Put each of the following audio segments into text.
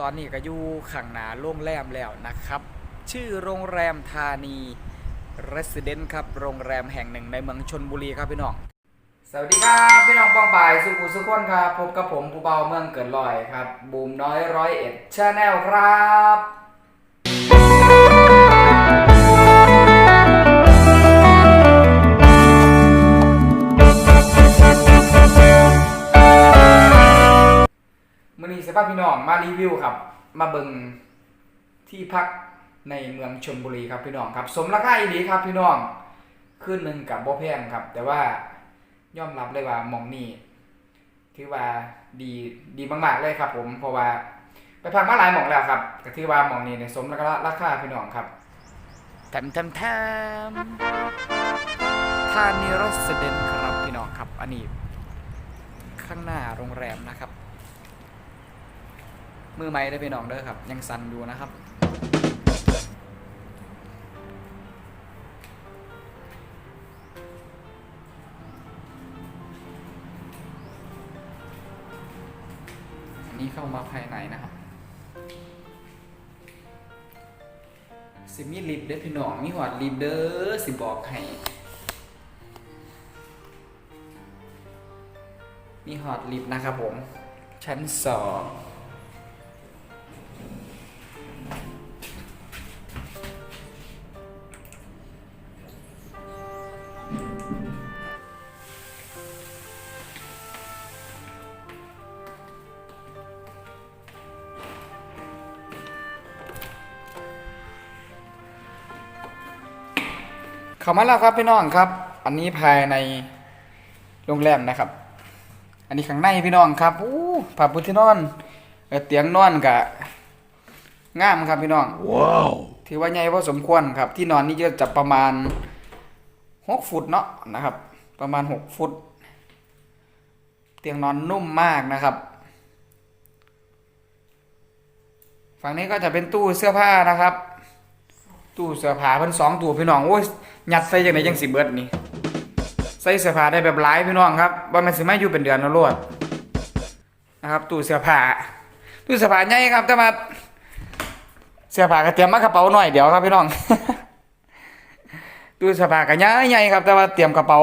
ตอนนี้ก็อยู่ข้างหน้าโรงแรมแล้วนะครับ ชื่อโรงแรมธานีเรสซิเดนต์ครับโรงแรมแห่งหนึ่งในเมืองชนบุรีครับพี่น้อง สวัสดีครับพี่น้องปองบ่ายสุขุสุขคนครับพบกับผมผู้เบาเมืองเกิดลอยครับบูมน้อยร้อยเอ็ดชาแนลครับาพพี่น้องมารีวิวครับ มาเบิงที่พักในเมืองชนบุรีครับพี่น้องครับ สมราคาอีดีครับพี่น้องขึ้นหนึ่งกับบ่แพงครับ แต่ว่ายอมรับเลยว่าหมองนี้ถือว่าดีดีมากๆเลยครับ ผมเพราะว่าไปพักมาหลายหมองแล้วครับก็ถือว่าหมองนี้เนี่ยสมราคาราคาพี่น้องครับแถมแถมแถมทานีรสเดนครับพี่น้องครับ อันนี้ข้างหน้าโรงแรมนะครับ มือไม้ได้อพี่น้องเด้อครับ ยังสั่นอยู่นะครับอันนี้เข้ามาภายในนะครับสิมีลิฟต์เด้อพี่น้องมีหอดลิฟเด้อสิบอกให้มีหอดลิฟนะครับผม ชั้นสอง เข้ามาแล้วครับพี่น้องครับ อันนี้ภายในโรงแรมนะครับ อันนี้ข้างในพี่น้องครับอู้ผ้าปูที่นอนเอ่อเตียงนอนกะงามครับพี่น้องว้าวถือว่าใหญ่พอสมควรครับ ที่นอนนี่ก็จะประมาณหกฟุตเนาะนะครับ ประมาณหกฟุต เตียงนอนนุ่มมากนะครับ ฝั่งนี้ก็จะเป็นตู้เสื้อผ้านะครับ ตู้เสื้อผ้าเพิ่นสองตู้พี่น้องโอ้ยหยัดใส่จังไดจังสิเบิดนี่ใส่เสื้อผ้าได้แบบหลายพี่น้องครับบ่แม่นสิมาอยู่เป็นเดือนนะโลดนะครับตู้เสื้อผ้าตู้เสื้อผ้าใหญ่ครับแต่ว่าเสื้อผ้าก็เตรียมมากระเป๋าหน่อยเดี๋ยวครับพี่น้องตู้เสื้อผ้าก็ใหญ่ใหญ่ครับ แต่ว่าเตรียมกระเป๋า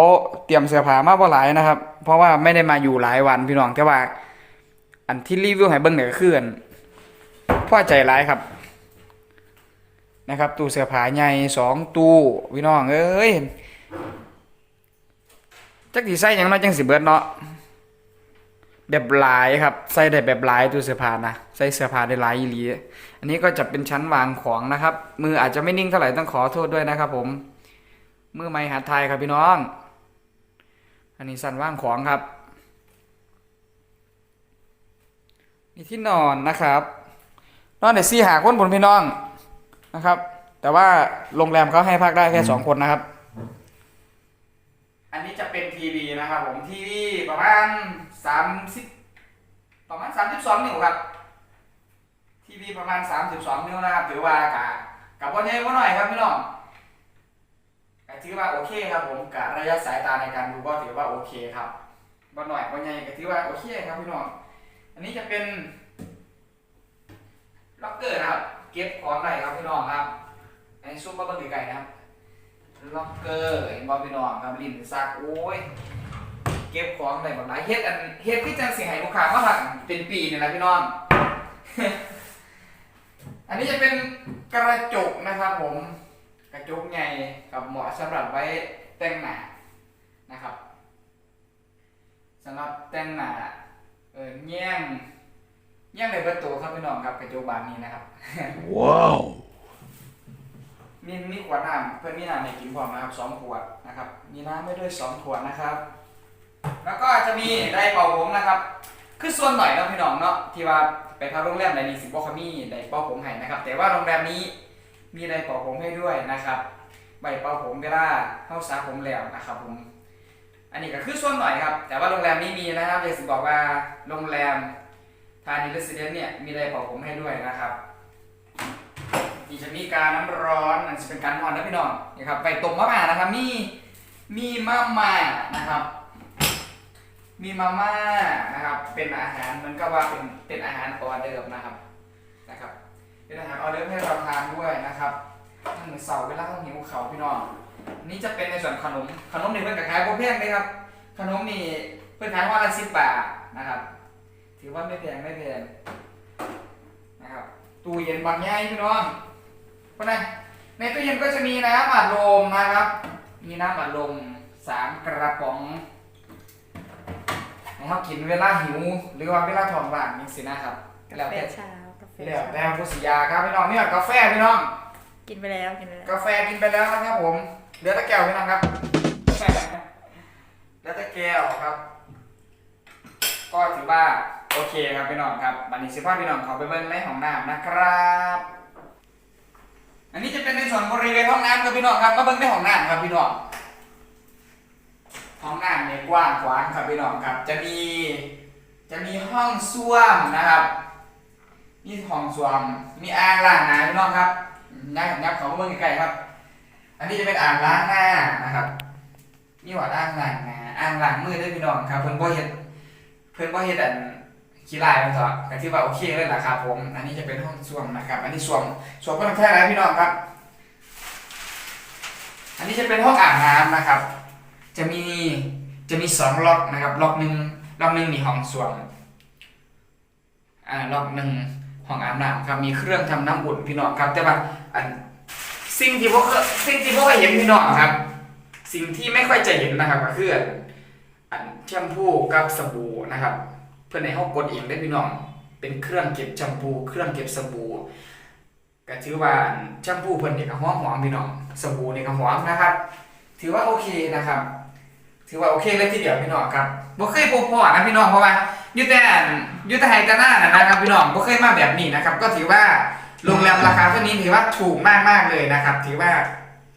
เตรียมเสื้อผ้ามาบ่หลายนะครับ เพราะว่าไม่ได้มาอยู่หลายวันพี่น้องแต่ว่า อันที่รีวิวให้เบิ่งเนี่ยก็คืออันพอใจหลายครับ นะครับ ตู้เสื้อผ้าใหญ่สองตู้พี่น้องเอ้ยจักสิใส่ยังเนาะจังสิเบิดเนาะแบบหลายครับใส่ได้แบบหลายตู้เสื้อผ้านะใส่เสื้อผ้าได้หลายอีหลีอันนี้ก็จะเป็นชั้นวางของนะครับ มืออาจจะไม่นิ่งเท่าไหร่ต้องขอโทษด้วยนะครับ ผม มือไม้หัดไทยครับพี่น้อง อันนี้สั่นว่างของครับมีที่นอนนะครับ นอนได้สี่หาคนบนพี่น้อง นะครับ แต่ว่าโรงแรมเขาให้พักได้แค่สองคนนะครับ อันนี้จะเป็นทีวีนะครับผมทีวีประมาณสามสิบประมาณสามสิบสองนิ้วครับทีวีประมาณสามสิบสองนิ้วนะครับถือว่ากะกับวันนี้ว่าหน่อยครับพี่น้องก็ถือว่าโอเคครับผมกะระยะสายตาในการดูก็ถือว่าโอเคครับวันหน่อยวันใหญ่ก็ถือว่าโอเคครับพี่น้องอันนี้จะเป็นล็อกเกอร์นะครับ เก็บของได้ครับพี่น้องครับอันนี้ซุปเปอร์เบอร์ไก่นะครับล็อกเกอร์เห็นบอพี่น้องครับลิ้นซักโอ้ยเก็บของได้แบบหลายเฮ็ดอันเฮ็ดที่จังสิให้ลูกค้ามาพักเป็นปีนี่แหละพี่น้องอันนี้จะเป็นกระจกนะครับผม กระจกใหญ่กับเหมาะสำหรับไว้แต่งหน้านะครับสำหรับแต่งหน้าเออแย่ง ย่งในประตูครับพี่น้องครับกระจกบานนี้นะครับ ว้าว มีมีขวดน้ำเพื่อนมีน้ำในกินพร้อมนะครับสองขวดนะครับ มีน้ำไม่ด้วยสองขวดนะครับ แล้วก็จะมีไดร์เป่าผมนะครับ คือส่วนหน่อยเนาะพี่น้องเนาะที่ว่าไปพักโรงแรมไหนนี่สิบ่เขามีไดร์เป่าผมให้นะครับ แต่ว่าโรงแรมนี้มีไดร์เป่าผมให้ด้วยนะครับใบเป่าผมเวลาเข้าสระผมแล้วนะครับผม อันนี้ก็คือส่วนหน่อยครับ แต่ว่าโรงแรมนี้มีนะครับอยากจะบอกว่าโรงแรม ทานิเรสเดนเนี่ยมีอะไร์เป่าผมให้ด้วยนะครับนี่จะมีการน้ำร้อนอันจะเป็นการนอนนะพี่น้องนี่ครับไปต้มมะม่านะครับ มีมีมาม่านะครับ มีมาม่านะครับ เป็นอาหารมันก็ว่าเป็นเป็นอาหารออเดิร์ฟนะครับนะครับ เป็นอาหารออเดอร์ให้เราทานด้วยนะครับนั่นเหมือนเสาเวลาเขาหิวเขาพี่น้องนี่จะเป็นในส่วนขนมขนมนี่เพื่อนกับขายโบเพียงเลยครับ ขนมนี่เพื่อนขายว่าละสิบบาทนะครับ ถือว่าไม่แพงไม่แพงนะครับ ตู้เย็นบางใหญ่พี่น้องเพราะนั้นในตู้เย็นก็จะมีน้ำอัดลมนะครับ มีน้ำอัดลมสามกระป๋องนะครับกินเวลาหิว หรือว่าเวลาท้องว่างนี่สินะครับกาแล้วแฟแต่เช้ากาแฟแล้วเช้าแต่ผู้สิยาครับพี่น้องนี่กาแฟพี่น้อง กินไปแล้วกินไปแล้วกาแฟกินไปแล้วนะครับผมเหลือแต่แก้วพี่น้องครับเหลือแต่แก้วครับ ก็ถือว่า โอเคครับพี่น้องครับบันนี้สิพาพพี่น้องเขาไปเบิ้งในห้องน้ำนะครับ อันนี้จะเป็นในส่วนบริเวณห้องน้ำครับพี่น้องครับมาเบิ้งในห้องน้ำครับพี่น้อง ห้องน้ำเนี่ยกว้างขวางครับพี่น้องครับ จะมี จะมีห้องส้วมนะครับ มีห้องส้วม มีอ่างล้างหน้าพี่น้องครับยับยับเขาเบิ้งใกล้ๆครับ อันนี้จะเป็นอ่างล้างหน้านะครับมีหวัดอ่างล้างหน้าอ่างล้างมือด้วยพี่น้องครับเพิ่นบ่เฮ็ดเพิ่นบ่เฮ็ดอัน ขี้ลายมันเถอะก็ถือว่าโอเคเลยล่ะครับผม อันนี้จะเป็นห้องส้วมนะครับ อันนี้ส้วมส้วมก็ต้องแค่ไหนพี่น้องครับ อันนี้จะเป็นห้องอาบน้ำนะครับ จะมีจะมีสองล็อกนะครับ ล็อกหนึ่งล็อกหนึ่งมีห้องส้วมอ่าล็อกหนึ่งห้องอาบน้ำครับ มีเครื่องทำน้ำอุ่นพี่น้องครับ แต่ว่าอันสิ่งที่พวกสิ่งที่พวกเห็นพี่น้องครับ สิ่งที่ไม่ค่อยจะเห็นนะครับ ก็คืออันแชมพูกับสบู่นะครับ พื่อนในห้องกดเองได้พี่น้อง เป็นเครื่องเก็บแชมพู เครื่องเก็บสบู่ก็ถือว่าแชมพูเพิ่นเนี่ยก็หอมหอมพี่น้อง สบู่เนี่ยก็หอมนะครับ ถือว่าโอเคนะครับ ถือว่าโอเคเลยทีเดียวพี่น้องครับบ่เคยพบพ่อนะพี่น้องเพราะว่ายูแต่ยูแต่ไฮแต่หน้านะนะครับพี่น้องบ่เคยมาแบบนี้นะครับ ก็ถือว่าโรงแรมราคาเท่านี้ถือว่าถูกมากมากเลยนะครับ ถือว่า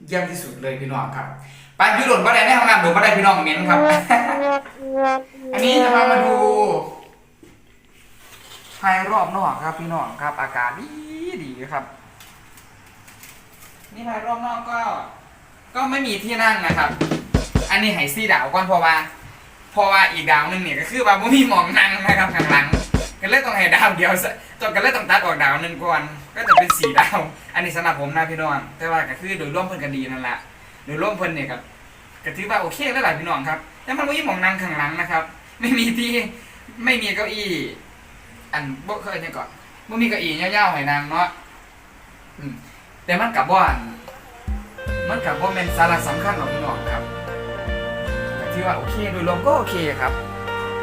เยี่ยมที่สุดเลยพี่น้องครับไปยูโดนบ่ได้ในห้องน้ำโดนบ่ได้พี่น้องเม็นครับ อันนี้จะพามาดู ภายรอบนอกครับพี่น้องครับ อากาศดีดีครับ นี่ภายรอบนอกก็ ก็ไม่มีที่นั่งนะครับ อันนี้ไห้ซี่ดาวก่อนเพราะว่าเพราะว่าอีกดาวหนึงเนี่ยก็คือว่าไม่มีหมองนั่งนะครับข้างหลังก็เลยต้องให้ดาวเดียวซะจนก็เลยต้องตัดออกดาวหนึ่งก่อน ก็จะเป็นสี่ดาว อันนี้สำหรับผมนะพี่น้อง แต่ว่าก็คือโดยร่วมเพิ่นก็ดีนั่นแหละโดยร่วมเพิ่นเนี่ยครับก็ถือว่าโอเคแล้วหลายพี่น้องครับแต่มันไม่มีหมองนั่งข้างหลังนะครับ ไม่มีที่ไม่มีเก้าอี้ อันบ่เคยเนี่ยก่อนบ่มีเก้าอี้ยาวๆให้นั่งเนาะอืมแต่มันกับว่าอันมันกับว่าเป็นสาระสำคัญของพี่น้องครับแต่ที่ว่าโอเคโดยรวมก็โอเคครับ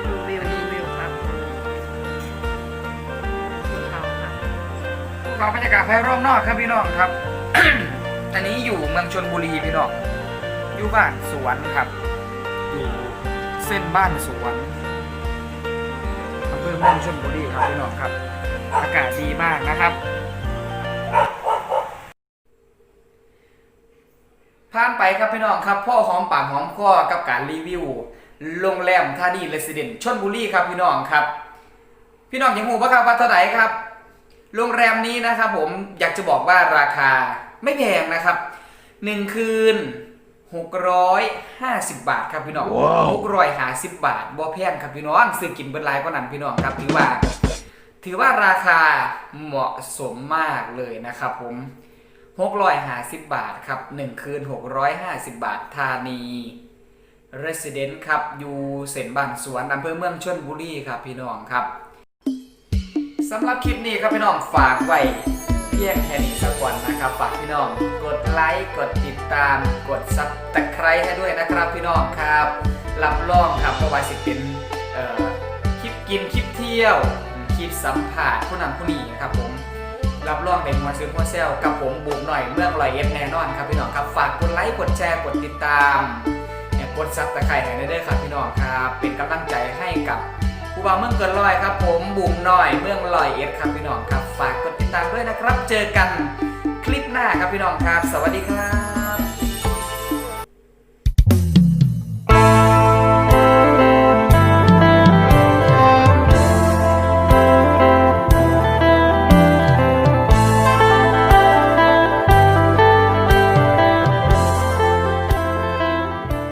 ดูวิวดูวิวครับภูเขาครับภูเขาบรรยากาศภายรอบนอกครับพี่น้องครับ อันนี้อยู่เมืองชนบุรีพี่น้องอยู่บ้านสวนครับอยู่เส้นบ้านสวน อำเภอเมืองชนบุรีครับพี่น้องครับ อากาศดีมากนะครับ ผ่านไปครับพี่น้องครับพ่อหอมปากหอมคอกับการรีวิวโรงแรมท่าดีเรสซิเดนชนบุรีครับพี่น้องครับ พี่น้องยังหูปะครับว่าเท่าไหร่ครับ โรงแรมนี้นะครับผมอยากจะบอกว่าราคาไม่แพงนะครับหนึ่งคืน 650 บาทครับพี่น้อง650 บาทบ่แพงครับพี่น้องซื้อกินเบิดหลายกว่านั้นพี่น้องครับถือว่า ถือว่าราคาเหมาะสมมากเลยนะครับผม650 บาทครับ 1 คืน 650 บาทธานี Resident ครับ อยู่เส้นบ้านสวนอำเภอเมืองชลบุรีครับพี่น้องครับสำหรับคลิปนี้ครับพี่น้องฝากไว้เพียงแค่นี้สักวันนะครับฝากพี่น้อง กดไลค์กดติดตาม กดซับตะไคร้ให้ด้วยนะครับพี่น้องครับรับรองครับเพระว่าสิเป็นคลิปกินคลิปเที่ยวคลิปสัมผัสผู้นำผู้นี้นะครับผมรับรองเป็นมาซื้อมัวเซลกับผมบุ๋มหน่อยเมืองลอยเอ็ดแน่นอนครับพี่น้องครับฝากกดไลค์กดแชร์กดติดตามเนี่ยกดซับตะไคร้ให้ได้ด้วยครับพี่น้องครับเป็นกำลังใจให้กับผู้บ่าวเมืองเกินลอยครับ ผมบุ๋มหน่อยเมืองลอยเอ็ดครับพี่น้องครับฝาก ติดตามด้วยนะครับ เจอกันคลิปหน้าครับพี่น้องครับ สวัสดีครับ